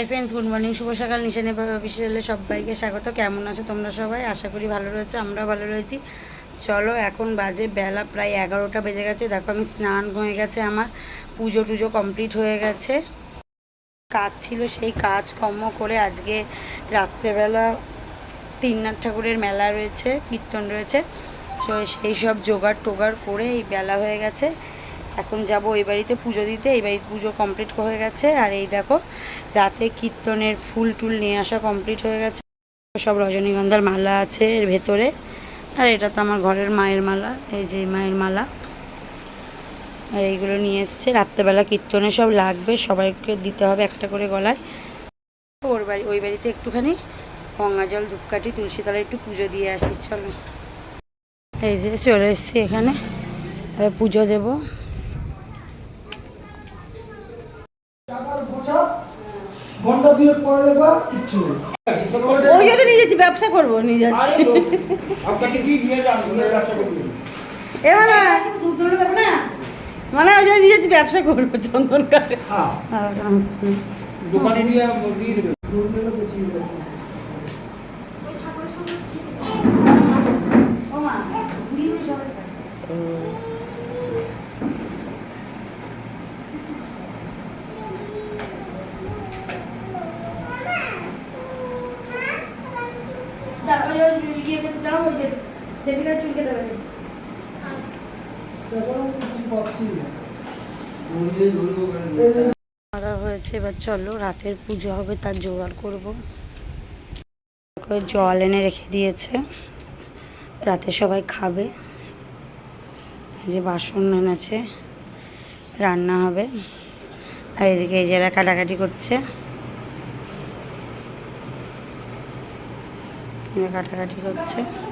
High friends good morning শুভ সকাল, নিশানে অফিসিয়ালে সবাইকে স্বাগত। কেমন আছো তোমরা সবাই? আশা করি ভালো রয়েছে, আমরাও ভালো রয়েছি। চলো, এখন বাজে বেলা প্রায় এগারোটা বেজে গেছে। দেখো, আমি স্নান হয়ে গেছে আমার। পুজো টুজো কমপ্লিট হয়ে গেছে। কাজ ছিল সেই কাজ কর্ম করে আজকে রাত্রেবেলা তিননাথ ঠাকুরের মেলা রয়েছে, কীর্তন রয়েছে। তো সেই সব জোগাড় টোগাড় করে এই বেলা হয়ে গেছে। এখন যাব ওই বাড়িতে পুজো দিতে। এই বাড়িতে পুজো কমপ্লিট হয়ে গেছে। আর এই দেখো, রাতে কীর্তনের ফুল টুল নিয়ে আসা কমপ্লিট হয়ে গেছে। সব রজনীগন্ধার মালা আছে এর ভেতরে। আর এটা তো আমার ঘরের মায়ের মালা, এই যে মায়ের মালা। আর এইগুলো নিয়ে এসছে। রাত্রেবেলা কীর্তনে সব লাগবে, সবাইকে দিতে হবে একটা করে গলায়। ওর বাড়ি, ওই বাড়িতে একটুখানি গঙ্গা জল, ধূপকাঠি, তুলসী তলায় একটু পুজো দিয়ে আসি, চলো। এই যে চলে এসছি এখানে। পুজো দেবো। ঘণ্টা দিয়ে পরে দেখবা কিচ্ছু ওই জন্য নিয়ে যাচ্ছি ব্যবসা করব নিয়ে যাচ্ছি। আপনাকে কি দিয়ে যান ব্যবসা করবেন এবার মানে ওই জন্য নিয়ে যাচ্ছি ব্যবসা করব চন্দন কাঠে হ্যাঁ। দোকানে দিয়ে হয়ে যে খাওয়া হয়েছে এবার চলো রাতের পুজো হবে তার জোগাড় করব। জল এনে রেখে দিয়েছে। রাতে সবাই খাবে। যে বাসন এনেছে রান্না হবে। আর এদিকে এই যারা কাটাকাটি করছে। এরা কাটাকাটি করছে।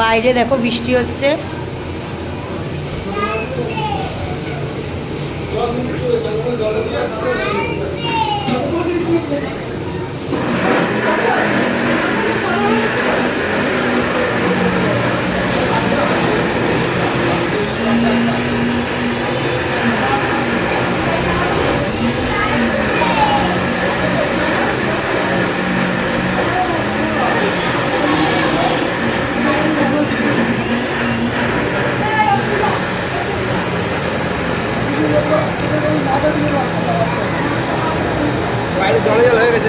বাইরে দেখো বৃষ্টি হচ্ছে। বাইরে জলে জল হয়ে গেছে।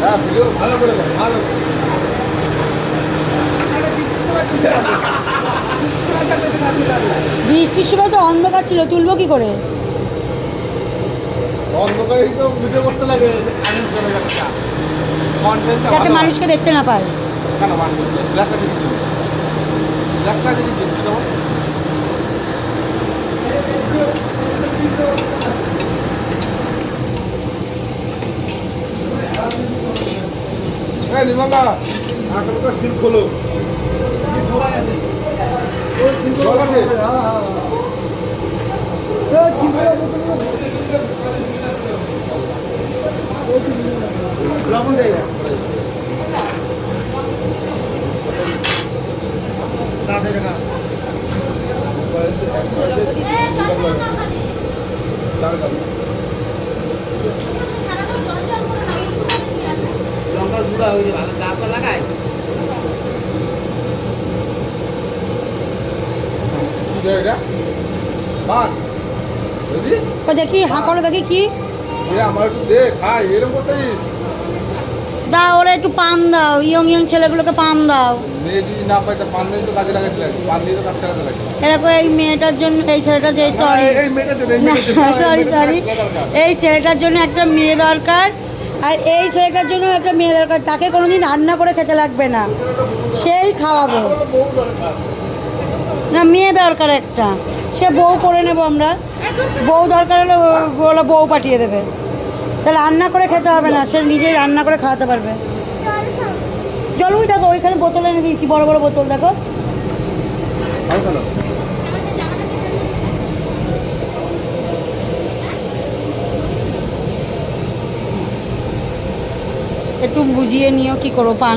হ্যাঁ ভিডিও ভালো করে ভালো বৃষ্টির সময় তো অন্ধকার ছিল তুলবো কি করে? অন্ধকারেই তো ভিডিও করতে লাগে যাতে মানুষকে দেখতে না পায়। কেন মানুষ? যদি এই নির্মলা সিল খোলো। জল আছে? লবণ দেয় না দেখা লঙ্কার গুঁড়া হয়ে যাবে গাছটা লাগায় দেখি হাঁ দেখি কি? আমার একটু দে খাই এরকম করতেই দাও ওরা একটু পান দাও ইয়ং ইয়ং ছেলেগুলোকে পান দাও। এরকম এই মেয়েটার জন্য এই যে সরি সরি সরি এই ছেলেটার জন্য। একটা মেয়ে দরকার আর এই ছেলেটার জন্য একটা মেয়ে দরকার তাকে কোনোদিন রান্না করে খেতে লাগবে না সেই খাওয়াবো। না মেয়ে দরকার একটা সে বউ করে নেব আমরা বউ দরকার হলে বউ পাঠিয়ে দেবে। রান্না করে খেতে হবে না, সে নিজেই রান্না করে খাওয়াতে পারবে। জল ওই দেখো, ওইখানে বোতল এনে দিয়েছি, বড় বড় বোতল, দেখো। একটু বুঝিয়ে নিও কি করো, পান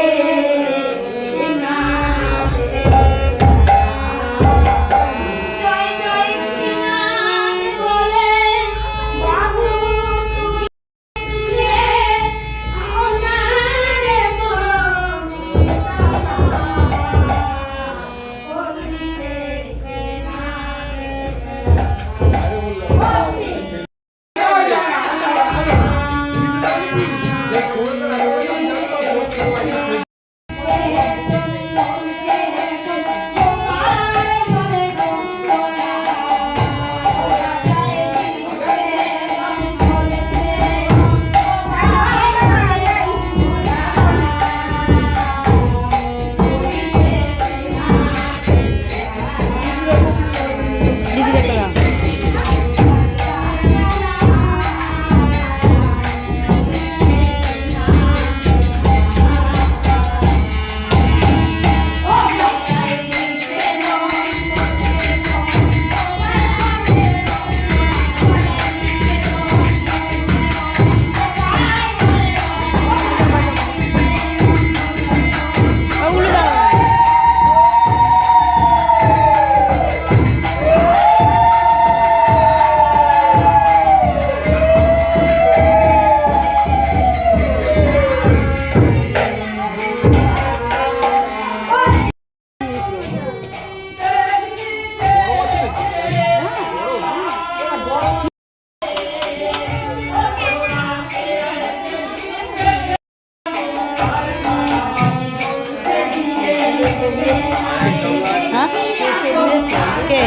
Yeah. হ্যাঁ কে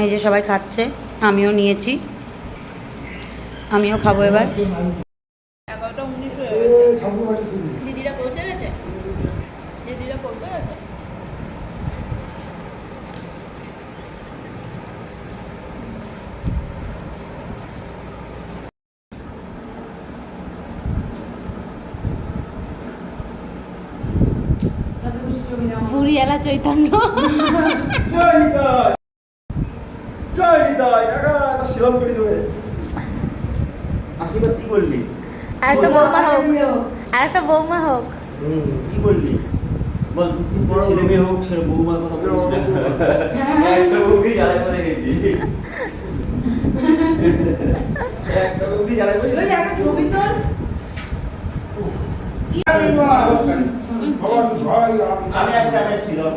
এই যে সবাই খাচ্ছে আমিও নিয়েছি। আমিও খাব এবার। এগারোটা এলা হয়ে একটা শিলন করে দেবে। আশীর্বাদ কি করলি আর একটা বৌমা হোক। আর একটা বৌমা হোক। হুম কি করলি বল তুই বড় ছেলে মেয়ে হোক সেটা বৌমার কথা বলিস না? একটা বৌদি জ্বালাই করে গেছি। একটা বৌদি জ্বালাই করে আমি এক চামচ ছিলাম